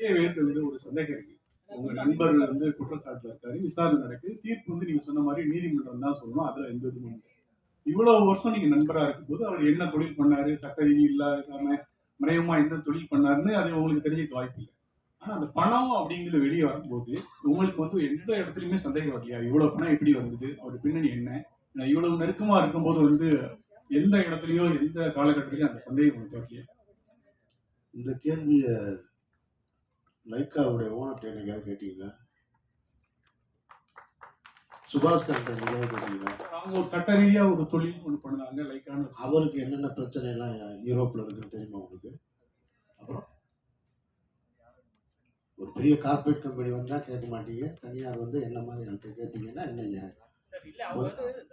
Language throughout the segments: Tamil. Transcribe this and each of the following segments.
வேறு வந்து ஒரு சந்தேகம் இருக்கு. உங்க நண்பர் வந்து குற்றச்சாட்டுல இருக்காரு. விசாரணை நடக்குது. தீர்ப்பு வந்து நீங்க சொன்ன மாதிரி நீதிமன்றம் தான் சொல்லணும். அதுல எந்த இதுவும் இல்லை. இவ்வளவு வருஷம் நீங்க நண்பரா இருக்கும்போது அவர் என்ன தொழில் பண்ணாரு? சட்ட ரீதி இல்லாம மறைமுகமா என்ன தொழில் பண்ணாருன்னு அது உங்களுக்கு தெரிஞ்சுக்க வாய்ப்பு இல்லை. ஆனா அந்த பணம் அப்படிங்கிறது வெளியே வரும்போது உங்களுக்கு வந்து எந்த இடத்துலயுமே சந்தேகம் வரலையா? இவ்வளவு பணம் எப்படி வந்தது? அவர் பின்னணி என்ன? இவ்வளவு நெருக்கமா இருக்கும்போது வந்து எந்த இடத்துலயோ எந்த காலகட்டத்திலயும் அந்த சந்தேகம் வரலையா? இந்த கேள்வியை லைக்காவுடைய ஓனர்கிட்ட என்னைக்காவது கேட்டீங்களா? சுபாஷ் கரண்ட் என்னைக்காவது கேட்டீங்களா? அவங்க ஒரு சட்ட ரீதியா ஒரு தொழில் ஒன்று பண்ணாங்க லைக்கான அவருக்கு என்னென்ன பிரச்சனை எல்லாம் யூரோப்ல இருக்குன்னு தெரியுமா உங்களுக்கு? அப்புறம்? ஒரு பெரிய கார்ப்பரேட் கம்பெனி வந்தா கேட்க மாட்டீங்க. தனியார் வந்து என்ன மாதிரி என்கிட்ட கேட்டீங்கன்னா என்னங்க சார், இல்ல அவங்க வந்து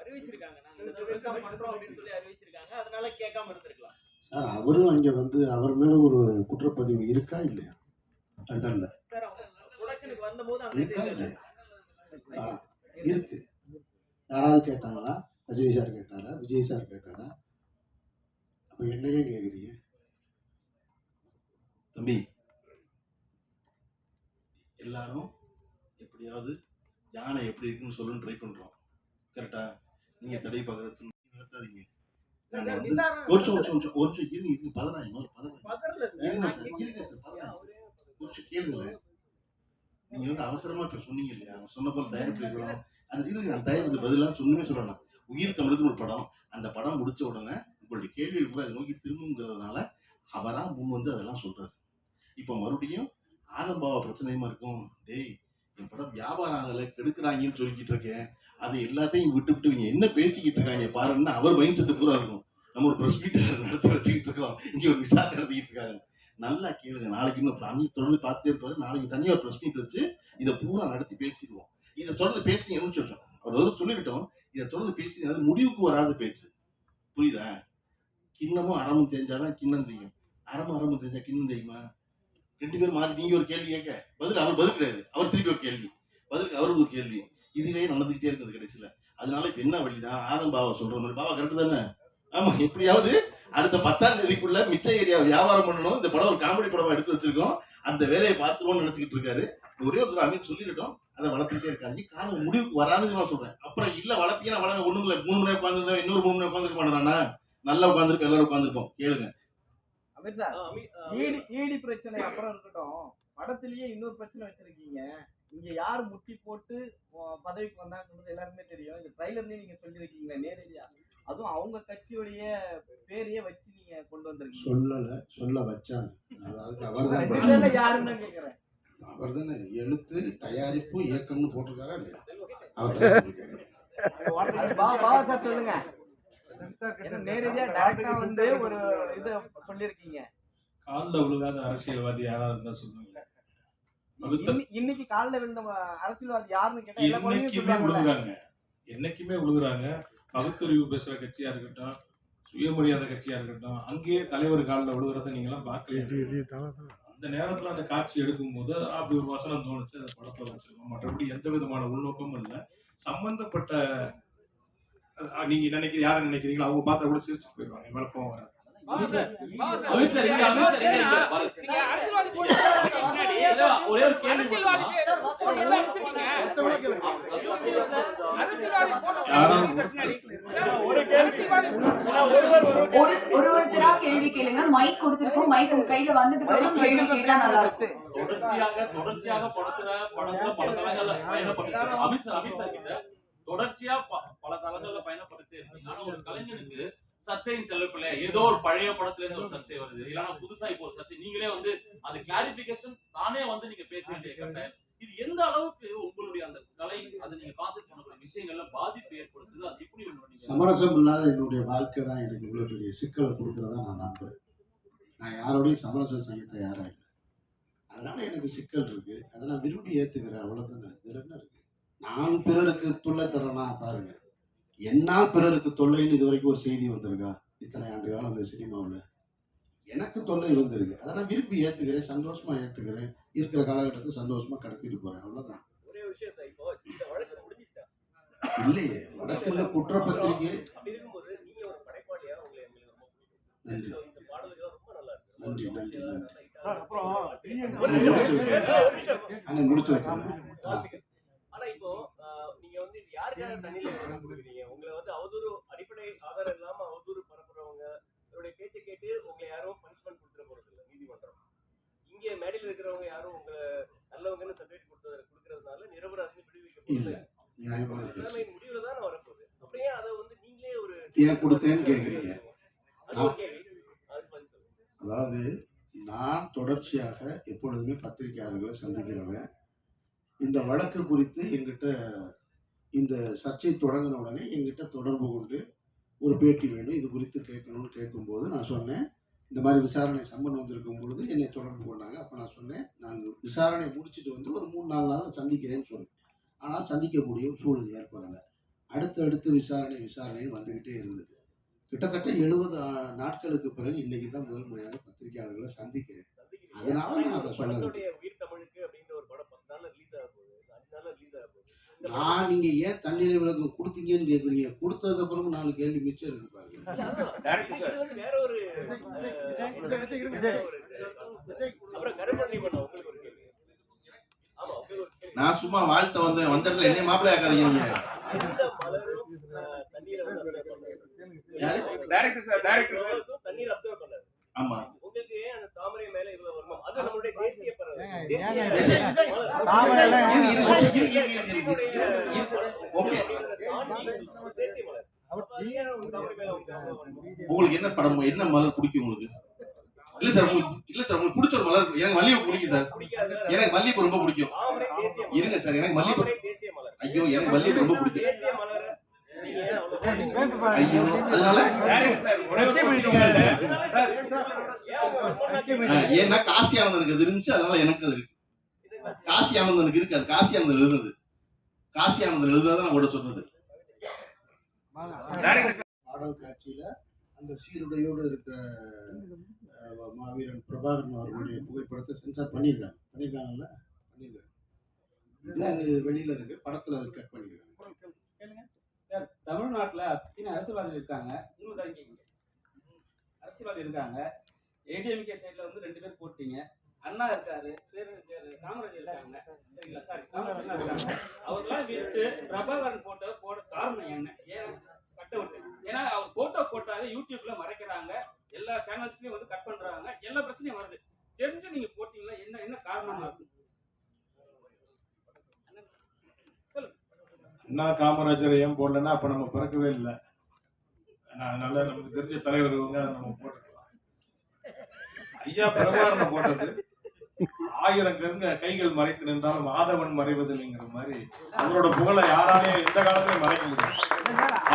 அறிவிச்சிருக்காங்க. நாங்க இந்த தொழில் தான் பண்றோம் அப்படின்னு சொல்லி அறிவிச்சிருக்காங்க. அதனால கேட்காம இருந்திருக்கலாம். சார் அவரும் அங்க வந்து அவர் மேல ஒரு குற்றப்பதிவு இருக்கா இல்லையா? அந்த இருக்கா. இல்லையா யாராவது கேட்டாங்களா? அஜய் சார் கேட்டாரா? விஜய் சார் கேட்டாரா? அப்ப என்னையே கேக்குறீங்க? தம்பி எல்லாரும் எப்படியாவது யானை எப்படி இருக்குன்னு சொல்லணும்னு ட்ரை பண்றோம். கரெக்டா நீங்க தடை பார்க்கறது நடத்தாதீங்க ஒரு நிமிஷம், ஒரு நிமிஷம், ஒரு நிமிஷம் இருங்க இருங்க பதறல சார். இருங்க சார். இருங்க சார் பதறாங்க நிமிஷம் கேளுங்களேன் நீங்க வந்து அவசரமா இப்ப சொன்னீங்க இல்லையா? அவங்க சொன்ன போல தயாரிப்பு இருக்கணும் அந்த இருங்க அந்த தயாரிப்பு பதிலாக சொன்னமே சொல்லலாம். உயிர் தமிழுக்கு ஒரு படம். அந்த படம் முடிச்ச உடனே உங்களுடைய கேள்விகள் கூட அதை நோக்கி திரும்புங்கிறதுனால அவரா முன் வந்து அதெல்லாம் சொல்றாரு. இப்போ மறுபடியும் ஆதம்பாவா பிரச்சனையுமா இருக்கும். டேய் என் படம் வியாபாரம் ஆகலை கெடுக்கிறாங்கன்னு சொல்லிக்கிட்டு இருக்கேன். அது எல்லாத்தையும் விட்டு விட்டு இவங்க என்ன பேசிக்கிட்டு இருக்காங்க பாருன்னு அவர் மைண்ட் செட்டு பூரா இருக்கும். நம்ம ஒரு ப்ரெஸ் மீட் நடத்தி வச்சுக்கிட்டு இருக்கோம். இங்க ஒரு விசாரணை நடத்திக்கிட்டு இருக்காங்க. நல்லா கேளுங்க. நாளைக்கு இன்னும் அன்னைக்கு தொடர்ந்து பார்த்துட்டே இருப்பாரு. நாளைக்கு தனியாக ஒரு ப்ரெஸ் மீட் வச்சு இதை பூரா நடத்தி பேசிடுவோம். இதை தொடர்ந்து பேசி சொல்றோம்? அவர் வந்து சொல்லிக்கிட்டோம் இதை தொடர்ந்து பேசி முடிவுக்கு வராத பேச்சு. புரியுதா? கிண்ணமும் அறமும் தெரிஞ்சாதான் கிண்ணம் தெரியும் அறமும் அறமும் தெரிஞ்சா கிண்ணம் தெரியுமா ரெண்டு பேரும் மாறி நீங்க ஒரு கேள்வி கேட்க. பதில் அவர் பதில் கிடையாது. அவர் திருப்பி ஒரு கேள்வி. பதிலுக்கு அவருக்கு ஒரு கேள்வி. இதுவே நடந்துகிட்டே இருக்குது கடைசியில. அதனால இப்ப என்ன வழிதான் ஆதம் பாபா சொல்ற மாதிரி. பாபா கரெக்ட் தானே? ஆமா எப்படியாவது அடுத்த பத்தாம் தேதிக்குள்ள மிச்ச ஏரியா வியாபாரம் பண்ணணும். இந்த படம் ஒரு காமெடி படமா எடுத்து வச்சிருக்கோம். அந்த வேலையை பார்த்துருவோம்னு நினைச்சுக்கிட்டு இருக்காரு. ஒரே ஒரு அமீர் சொல்லிருக்கோம் அதை வளர்த்துட்டே இருக்காங்க காலம் முடிவுக்கு வராதுன்னு நான் சொல்றேன். அப்புறம் இல்ல வளர்த்தீங்கன்னா வளர்க்க ஒண்ணும் இல்ல. மூணு மணி உட்காந்துருந்தா இன்னொரு மூணு மணி உட்காந்துருக்க மாட்டானா? நல்லா உட்காந்துருப்போம் எல்லாரும் உட்காந்துருப்போம் கேளுங்க. அமீர் சார் ஈடி ஈடி பிரச்சனை அப்புறம் இருக்கட்டும். படத்திலேயே இன்னொரு பிரச்சனை வச்சிருக்கீங்க. இங்க யார் முட்டி போட்டு பதவிக்கு வந்தாங்கன்றது எல்லாருக்குமே தெரியும். இந்த ட்ரைலர்லயே நீங்க சொல்லியிருக்கீங்க நேரடியா. அதுவும் அவங்க கட்சியுடைய பேரையே வச்சு நீங்க கொண்டு வந்திருக்கீங்க. சொல்லல சொல்ல வச்சாங்க. அதாவது அவர் யாருன்னு கேக்குறேன். அவர் தானே எழுத்து தயாரிப்பு இயக்கம்னு போட்டிருக்காரா இல்லையா? அவர் சார் சொல்லுங்க. நேரடியா டைரக்டா வந்து ஒரு இது சொல்லியிருக்கீங்க. காலில் விழுகாத அரசியல்வாதி யாராவது இருந்தா சொல்லுங்க. இன்னைக்கு காலைல விழுந்த அரசியல்வாதி யாருன்னு கேட்டா என்னைக்குமே விழுகுறாங்க. என்னைக்குமே விழுகுறாங்க. பகுத்தறிவு பேசுற கட்சியா இருக்கட்டும் சுயமரியாதை கட்சியா இருக்கட்டும் அங்கேயே தலைவர் காலில் விழுகிறத நீங்களாம் பார்க்கல அந்த நேரத்துல அந்த காட்சி எடுக்கும்போது அப்படி ஒரு வசனம் தோணுச்சு அந்த படத்துல வச்சிருக்கோம். மற்றபடி எந்த விதமான உள்நோக்கமும் இல்லை. சம்பந்தப்பட்ட அஹ், நீங்க நினைக்கிறீங்க யாரை நினைக்கிறீங்களோ அவங்க பார்த்தா கூட சிரிச்சு போயிடுவாங்க. மேல கோவம் வராது. ஒரே ஒரு கேள்வி ஒரு ஒரு ஒருத்தரா கேள்வி கேளுங்க. மைக் கொடுத்திருக்கோம். மைக் உங்க கையில வந்ததுக்கு அப்புறம் கேள்வி கேட்டா நல்லா இருக்கும். தொடர்ச்சியாக தொடர்ச்சியாக படத்துல படத்துல பல தளங்கள்ல பயணப்பட்டு அமித்ஷர் அமித்ஷர் கிட்ட தொடர்ச்சியா பல தளங்கள்ல பயணப்பட்டுட்டே இருக்கு. ஆனா ஒரு கலைஞனுக்கு சர்ச்சைன்னு செல்லப்பில்லை. ஏதோ ஒரு பழைய படத்துல இருந்து ஒரு சர்ச்சை வருது. இல்லைன்னா புதுசா இப்போ ஒரு சர்ச்சை. நீங்களே வந்து அது கிளாரிபிகேஷன் தானே வந்து நீங்க பேச வேண்டிய கட்டாயம் இது எந்த அளவுக்கு உங்களுடைய அந்த கலை அதை நீங்க கான்செப்ட் பண்ணக்கூடிய விஷயங்கள்ல பாதிப்பு ஏற்படுத்துது? அது எப்படி உங்களுடைய சமரசம் இல்லாத என்னுடைய வாழ்க்கை தான் எனக்கு இவ்வளோ பெரிய சிக்கலை கொடுக்குறதா நான் நம்புறேன். நான் யாரோடையும் சமரசம் செய்ய தயாரா இல்லை. அதனால எனக்கு சிக்கல் இருக்கு. அதை நான் விரும்பி ஏத்துக்கிறேன். அவ்வளவுதானே. இதுல என்ன இருக்கு? நான் பிறருக்கு தொல்லை தரேனா? பாருங்க. என்னால் பிறருக்கு தொல்லைன்னு இது வரைக்கும் ஒரு செய்தி வந்திருக்கா? இத்தனை ஆண்டு காலம் அந்த சினிமாவில். எனக்கு தொல்லை வந்திருக்கு. அதை நான் விரும்பி ஏத்துக்கிறேன் சந்தோஷமா ஏத்துக்கிறேன். இருக்கிற காலகட்டத்தை சந்தோஷமா கடத்திட்டு வழக்கு முடிஞ்சிச்சா இல்லையே வடக்குல குற்றப்பத்திரிகை. அப்படி இருக்கும்போது நீங்க ஒரு படைப்பாளியா உங்களை எங்களுக்கு ரொம்ப பிடிக்கும் நன்றி So, இந்த பாடல்கள் ரொம்ப நல்லா இருக்கு நன்றி, ரொம்ப நன்றி, commercial ஆ நன்றி. நல்லா hit ஒரு நிமிஷம். முடிச்சு விட்டேன். ஒரு நிமிஷம். அண்ணன் முடிச்சு வைக்கிறேன் வாழ்த்துக்கள். ஆனா இப்போ ஆஹ், நீங்க வந்து இது யாருக்காக தண்ணியில விளக்கம் கொடுக்குறீங்க உங்களை வந்து அவதூறு அடிப்படை ஆதாரம் இல்லாம அவதூறு பரப்புறவங்க அவருடைய பேச்சை கேட்டு உங்களை யாரும் பனிஷ்மெண்ட் கொடுத்துட போறது இல்ல நீதிமன்றம் இங்க மேடையில் இருக்கிறவங்க யாரும் உங்களை நல்லவங்கன்னு சர்டிஃபிகேட் கொடுத்தது கொடுக்கறதுனால விடுவிக்க நியாயமான பேச்சு. நிலைமையின் முடிவுல தான் வரப்போகுது. அப்படியே அதை வந்து நீங்களே ஒரு ஏன் கொடுத்தேன்னு அது சொல்லுங்க. அதாவது நான் தொடர்ச்சியாக எப்பொழுதுமே பத்திரிகையாளர்களை சந்திக்கிறவன். இந்த வழக்கு குறித்து எங்கிட்ட இந்த சர்ச்சை தொடங்கின உடனே எங்கிட்ட தொடர்பு கொண்டு ஒரு பேட்டி வேணும். இது குறித்து கேட்கணும்னு கேட்கும்போது நான் சொன்னேன் இந்த மாதிரி விசாரணை சம்மன் வந்திருக்கும் பொழுது என்னை தொடர்பு கொண்டாங்க. அப்போ நான் சொன்னேன் நான் விசாரணை முடிச்சுட்டு வந்து ஒரு மூணு நாலு நாள் சந்திக்கிறேன்னு சொன்னேன். ஆனால் சந்திக்கக்கூடிய சூழல் ஏற்படலை. அடுத்தடுத்து விசாரணை விசாரணை வந்துக்கிட்டே இருந்தது. கிட்டத்தட்ட எழுபது நாட்களுக்கு பிறகு இன்னைக்கு தான் முதல் முறையாக பத்திரிகையாளர்களை சந்திக்கிறேன். அதனால நான் அதை சொல்ல படத்துடைய உயிர் தமிழுக்கு அப்படின்ற ஒரு படம் பத்து நாள்ல ரிலீஸ் ஆக போகுது. அஞ்சு நாள்ல ரிலீஸ் ஆக போகுது. இந்த படம் நான் நீங்க ஏன் தண்ணீரை விளக்கம் கொடுத்தீங்கன்னு கேக்குறீங்க? கொடுத்ததுக்கு அப்புறமும் நாலு கேள்வி மிச்சம் இருக்கு வேற ஒரு நான் சும்மா வாழ்த்த வந்தேன் வந்த இடத்துல என்ன மாப்பிள்ளை ஆக்காதீங்க. ஆமா. உங்களுக்கு அந்த தாமரை மேல இவ்வளவு வருமம்? அது நம்மளுடைய தேசிய பறவை. தேசிய தேசிய- மலர். தாமரை எல்லாம் இரு, இரு, இரு, இரு, இரு, இரு, இரு. கட்சியினுடைய மலர். ஓகே. அப்படின்றத தாண்டி தேசிய மலர். அப்ப அது ஏன் உங்க தாமரை மேல உங்களுக்கு அவ்வளவு வருமம்? உங்களுக்கு என்ன படம் என்ன மலர் பிடிக்கும் உங்களுக்கு இல்ல சார் உங்களுக்கு இல்ல சார் உங்களுக்கு பிடிச்ச ஒரு மலர் இருக்கு. எனக்கு மல்லிகை பிடிக்கும் சார். எனக்கு மல்லிகை ரொம்ப பிடிக்கும். இருங்க சார் எனக்கு மல்லிகை. ஐயோ எனக்கு மல்லிகை ரொம்ப பிடிக்கும் ஐயோ அதனால ஏன்னா காசி ஆனந்தனுக்கு அது இருந்துச்சு அதனால எனக்கு அது இருக்கு காசி ஆனந்தனுக்கு இருக்கு அது காசி ஆனந்தன் எழுதுனது காசி ஆனந்தன் எழுதுனது நான் கூட சொன்னது பாடல் காட்சியில அந்த சீருடையோடு இருக்கிற மாவீரன் பிரபாகரன் அவர்களுடைய புகைப்படத்தை சென்சார் பண்ணியிருக்காங்க. பண்ணியிருக்காங்கல்ல? பண்ணியிருக்காங்க. இது வெளியில இருக்கு. படத்துல கட் பண்ணிருக்காங்க சார் தமிழ்நாட்டுல அத்தனை அரசியல்வாதிகள் இருக்காங்க. தான் கேக்குங்க அரசியல்வாதி இருக்காங்க. ஏடிஎம்கே சைடுல வந்து ரெண்டு பேர் போட்டீங்க. அண்ணா இருக்காரு பேரு காமராஜர் இருக்காங்க. சரிங்களா? சாரி காமராஜர் இருக்காங்க. அவர்களாம் விட்டு பிரபாகரன் போட்டோ போட காரணம் என்ன? ஏன் கட்ட விட்டு ஏன்னா அவர் போட்டோ போட்டாவே யூடியூப்ல மறைக்கிறாங்க. எல்லா சேனல்ஸ்லயும் வந்து கட் பண்றாங்க. எல்லா பிரச்சனையும் வருது. தெரிஞ்சு நீங்க போட்டீங்களா? என்ன என்ன காரணமா இருக்கும் அண்ணா காமராஜர் ஏன் போடலன்னா அப்ப நம்ம பிறக்கவே இல்லை. அதனால நமக்கு தெரிஞ்ச தலைவர் இவங்க அதை நம்ம போட்டுக்கலாம். ஐயா பிரபாகரனை போட்டது ஆயிரம் கருங்க கைகள் மறைத்து நின்றாலும் ஆதவன் மறைவதில்லைங்கிற மாதிரி அவரோட புகழை யாராலையும் எந்த காலத்திலையும் மறைக்க முடியும்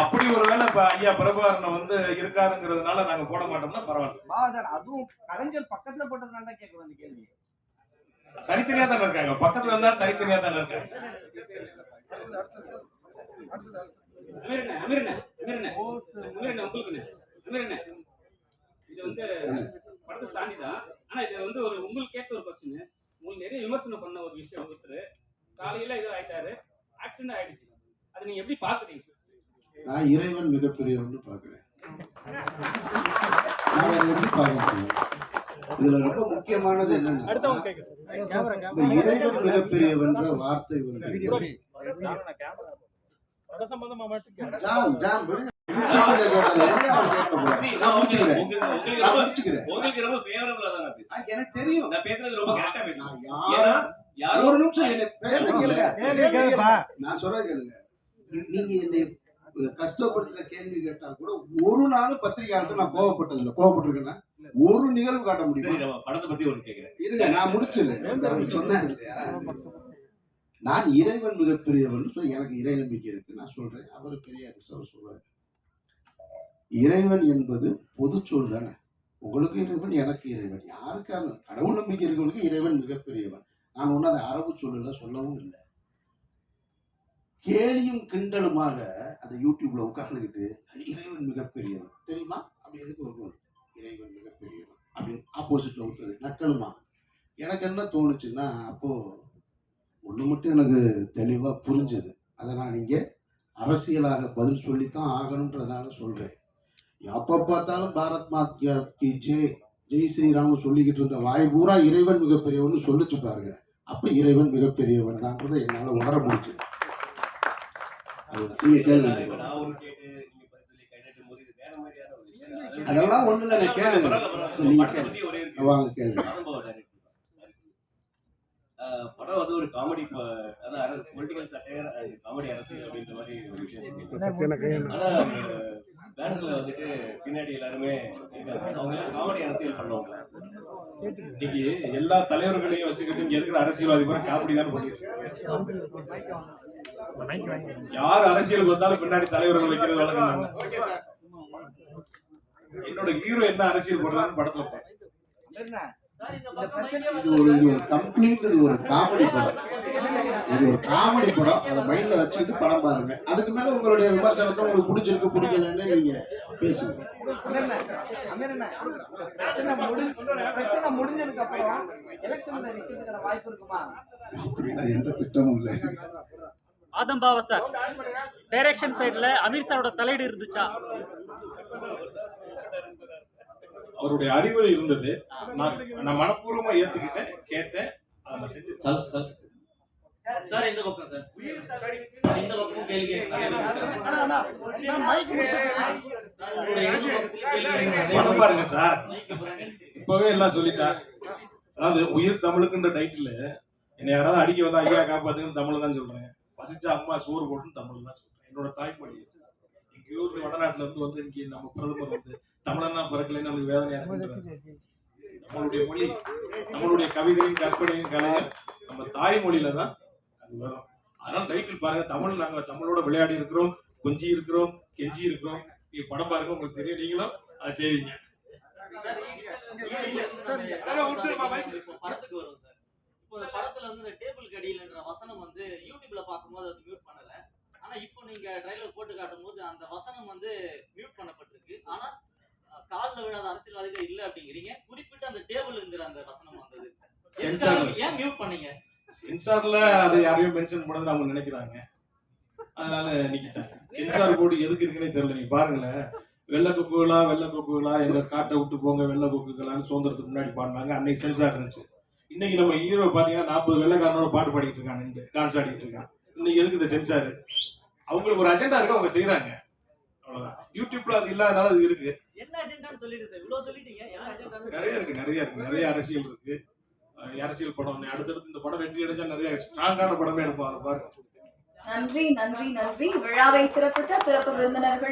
அப்படி ஒருவேளை இப்ப ஐயா பிரபாகரனை வந்து இருக்காருங்கிறதுனால நாங்க போட மாட்டோம்னா பரவாயில்ல. பாவா சார் அதுவும் கலைஞர் பக்கத்துல போட்டதுனால தான் கேட்கணும் அந்த கேள்வி. தனித்தனியா தானே இருக்காங்க. பக்கத்துல இருந்தா தனித்தனியா தானே இருக்காங்க. அமீரண்ணே அமீரண்ணே அமீரண்ணே அமீரண்ணே உங்களுக்கு அமீரண்ணே. இது வந்து படத்தை தாண்டி தான் ஆனா இது வந்து ஒரு உங்களுக்கு கேட்ட ஒரு கொஸ்டின் உங்களுக்கு நிறைய விமர்சனம் பண்ண ஒரு விஷயம் ஒருத்தர் காலையில இது ஆயிட்டாரு ஆக்சிடென்ட் ஆயிடுச்சு அதை நீங்க எப்படி பாக்குறீங்க நான் மிகப்பெரியவன்னு பார்க்கிறேன். நான் அதை எப்படி பார்க்கிறேன்? இதுல ரொம்ப முக்கியமானது என்னன்னா இந்த இறைவன் மிகப்பெரியவன்ற வார்த்தை வந்து எனக்கு தெரியும். ஒரு நிமிஷம். நான் சொல்றது கேளுங்க. நீங்க என்னை கஷ்டப்படுத்துற கேள்வி கேட்டா கூட ஒரு நாள் பத்திரிகையாளர்கிட்ட நான் கோவப்பட்டது இல்லை. கோவப்பட்டிருக்கேன்னா ஒரு நிகழ்வு காட்ட சரி முடியுமா நம்ம படத்தை பத்தி ஒண்ணு கேக்குறேன். இருங்க நான் முடிச்சிடுறேன். அவர் சொன்னார் இல்லையா? நான் இறைவன் மிகப்பெரியவன் சொல்லி எனக்கு இறை நம்பிக்கை இருக்கு. நான் சொல்றேன். அவர் பெரிய அவர் சொல்றாரு. இறைவன் என்பது பொதுச்சொல் தானே. உங்களுக்கு இறைவன் எனக்கு இறைவன். யாருக்கான கடவுள் நம்பிக்கை இருக்கவனுக்கு இறைவன் மிகப்பெரியவன். நான் ஒன்றும் அதை அரபு சொல்லல சொல்லவும் இல்லை. கேலியும் கிண்டலுமாக அதை யூடியூப்ல உட்கார்ந்துக்கிட்டு இறைவன் மிகப்பெரியவன். தெரியுமா? அப்படி எதுக்கு ஒரு இறைவன் மிகப்பெரியவன். அப்படின்னு ஆப்போசிட்ல ஒருத்தர் நக்கலுமா? எனக்கு என்ன தோணுச்சுன்னா அப்போ ஒன்று மட்டும் எனக்கு தெளிவாக புரிஞ்சது. அதை நான் இங்கே அரசியலாக பதில் சொல்லித்தான் ஆகணுன்றதுனால சொல்கிறேன் எப்போ பார்த்தாலும் பாரத் மாத்யா கி ஜெய் ஜெய் ஸ்ரீராம்னு சொல்லிக்கிட்டு இருந்த வாய் பூரா இறைவன் மிகப்பெரியவன் சொல்லிச்சு பாருங்க. அப்போ இறைவன் மிகப்பெரியவன் தான்றதை என்னால் உணர முடிச்சு அதுதான் நீங்க கேளுங்க நான் அது- அதெல்லாம் ஒண்ணு இல்லை கேளுங்க. படத்தை கேளுங்க. ஒரு கேள்வி. வாங்க கேளுங்க. படம் வந்து ஒரு காமெடி அதாவது பொலிட்டிக்கல் சட்டையர் காமெடி அரசியல் அப்படின்ற மாதிரி ஒரு விஷயம். ஆனா பேனர்ல வந்துட்டு பின்னாடி எல்லாருமே அவங்க எல்லாம் காமெடி அரசியல் பண்ணவங்க. இன்னைக்கு எல்லா தலைவர்களையும் வச்சுக்கிட்டு இங்க இருக்கிற அரசியல்வாதி பூரா காமெடி தான் பண்ணிட்டு. யார் அரசியலுக்கு வந்தாலும் பின்னாடி தலைவர்கள் வைக்கிறது வழக்கம் என்னோட ஹீரோ என்ன அரசியல் பண்றான்னு படத்துல இது ஒரு இது ஒரு கம்ப்ளீட் இது ஒரு காமெடி படம். இது ஒரு காமெடி படம். அதை மைண்ட்ல வச்சுக்கிட்டு படம் பாருங்க. அதுக்கு மேல உங்களுடைய விமர்சனத்தை உங்களுக்கு பிடிச்சிருக்கு பிடிக்கலன்னு நீங்க பேசுங்க. அமீரண்ணா, அமீரண்ணா, பிரச்சனை முடி- பிரச்சனை முடிஞ்சதுக்கு அப்புறம் எலெக்ஷன்ல நிக்கிறதுக்கான வாய்ப்பு இருக்குமா? அப்படின்னா எந்த திட்டமும் இல்லை. ஆதம்பாவா சார். டைரக்ஷன் சைடுல அமீர் சாரோட தலையீடு இருந்துச்சா? அவருடைய அறிவுரை இருந்தது. நான் நான் மனப்பூர்வமா ஏத்துக்கிட்டேன் கேட்டேன் அதை செஞ்சு சார் இந்த பக்கம் சார். சார் இந்த பக்கமும் கேள்வி பாருங்க இப்பவே எல்லாம் சொல்லிட்டேன் அதாவது உயிர் தமிழுக்குன்ற டைட்டில் என்னை யாராவது அடிக்க வந்தா ஐயா காப்பாத்துன்னு தமிழ் தான் சொல்றேன். பசிச்சா அம்மா சோறு போட்டுன்னு தமிழ் தான் சொல்றேன் என்னோட தாய்மொழி எங்கேயோ ஒரு வடநாட்டுல இருந்து வந்து இன்னைக்கு நம்ம பிரதமர் வந்து தமிழன்னா பிறக்கலைன்னு நமக்கு வேதனையா இருக்கு நம்மளுடைய மொழி நம்மளுடைய கவிதையும் கற்பனையும் கலையும் நம்ம தாய்மொழியில தான் அது வரும் அதனால டைட்டில் பாருங்க தமிழ் நாங்க தமிழோட விளையாடி இருக்கிறோம் கொஞ்சி இருக்கிறோம் கெஞ்சி இருக்கிறோம் நீங்க படம் பாருங்க உங்களுக்கு தெரியும் நீங்களும் அதை செய்வீங்க படத்துக்கு வரும் இப்போ இந்த படத்துல வந்து இந்த டேபிள் கடியிலன்ற வசனம் வந்து யூடியூப்ல பார்க்கும்போது அது மியூட் பண்ணல. ஆனா இப்போ நீங்க ட்ரைலர் போட்டு காட்டும் போது அந்த வசனம் வந்து மியூட் பண்ணப்பட்டிருக்கு. ஆனா கால்ல விழாத அரசியல்வாதிகள் இல்ல அப்படிங்கிறீங்க. குறிப்பிட்ட அந்த டேபிள்ங்கிற அந்த வசனம் வந்தது. ஏன் மியூட் பண்ணீங்க? சென்சார்ல அதை யாரையும் மென்ஷன் பண்ணது அவங்க நினைக்கிறாங்க. அதனால நிக்கிட்டாங்க சென்சார் போர்டு எதுக்கு இருக்குன்னே தெரியல. நீங்க பாருங்களேன். வெள்ளை கொக்குகளா வெள்ளை கொக்குகளா எங்க காட்டை விட்டு போங்க வெள்ளை கொக்குகளான்னு சுதந்திரத்துக்கு முன்னாடி பாடினாங்க. அன்னைக்கு சென்சார் இருந்துச்சு. இன்னைக்கு நம்ம ஹீரோ பாத்தீங்கன்னா நாற்பது வெள்ளைக்காரனோட பாட்டு பாடிட்டு இருக்காங்க டான்ஸ் ஆடிட்டு இருக்கான். இன்னைக்கு எதுக்கு இந்த சென்சார் அவங்களுக்கு ஒரு அஜெண்டா இருக்கு அவங்க செய்யறாங்க அவ்வளவுதான். யூடியூப்ல அது இல்லாதனால அது இருக்கு. நிறைய இருக்கு நிறைய இருக்கு. நிறைய அரசியல் இருக்கு. அரசியல் படம் அடுத்தடுத்து இந்த படம் வெற்றி அடைஞ்சா நிறைய ஸ்ட்ராங்கான படமே எடுப்பாங்க பாருங்க. நன்றி நன்றி நன்றி. விழாவை சிறப்பித்த சிறப்பு விருந்தினர்கள்